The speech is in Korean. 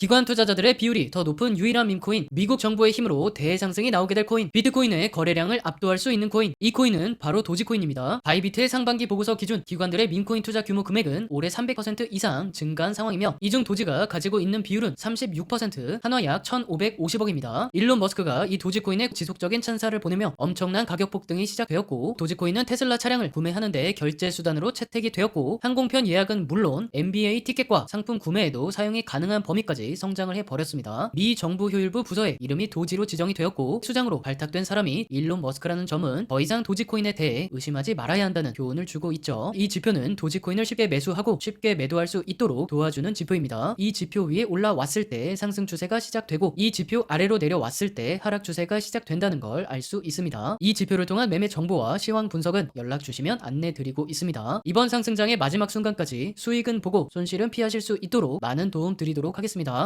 기관 투자자들의 비율이 더 높은 유일한 밈코인, 미국 정부의 힘으로 대상승이 나오게 될 코인, 비트코인의 거래량을 압도할 수 있는 코인. 이 코인은 바로 도지코인입니다. 바이비트의 상반기 보고서 기준 기관들의 밈코인 투자 규모 금액은 올해 300% 이상 증가한 상황이며 이 중 도지가 가지고 있는 비율은 36%, 한화 약 1,550억입니다. 일론 머스크가 이 도지코인에 지속적인 찬사를 보내며 엄청난 가격 폭등이 시작되었고 도지코인은 테슬라 차량을 구매하는데 결제 수단으로 채택이 되었고 항공편 예약은 물론 NBA 티켓과 상품 구매에도 사용이 가능한 범위까지 성장을 해버렸습니다. 미 정부 효율부 부서에 이름이 도지로 지정이 되었고 수장으로 발탁된 사람이 일론 머스크라는 점은 더 이상 도지코인에 대해 의심하지 말아야 한다는 교훈을 주고 있죠. 이 지표는 도지코인을 쉽게 매수하고 쉽게 매도할 수 있도록 도와주는 지표입니다. 이 지표 위에 올라왔을 때 상승 추세가 시작되고 이 지표 아래로 내려왔을 때 하락 추세가 시작된다는 걸 알 수 있습니다. 이 지표를 통한 매매 정보와 시황 분석은 연락 주시면 안내 드리고 있습니다. 이번 상승장의 마지막 순간까지 수익은 보고 손실은 피하실 수 있도록 많은 도움 드리도록 하겠습니다.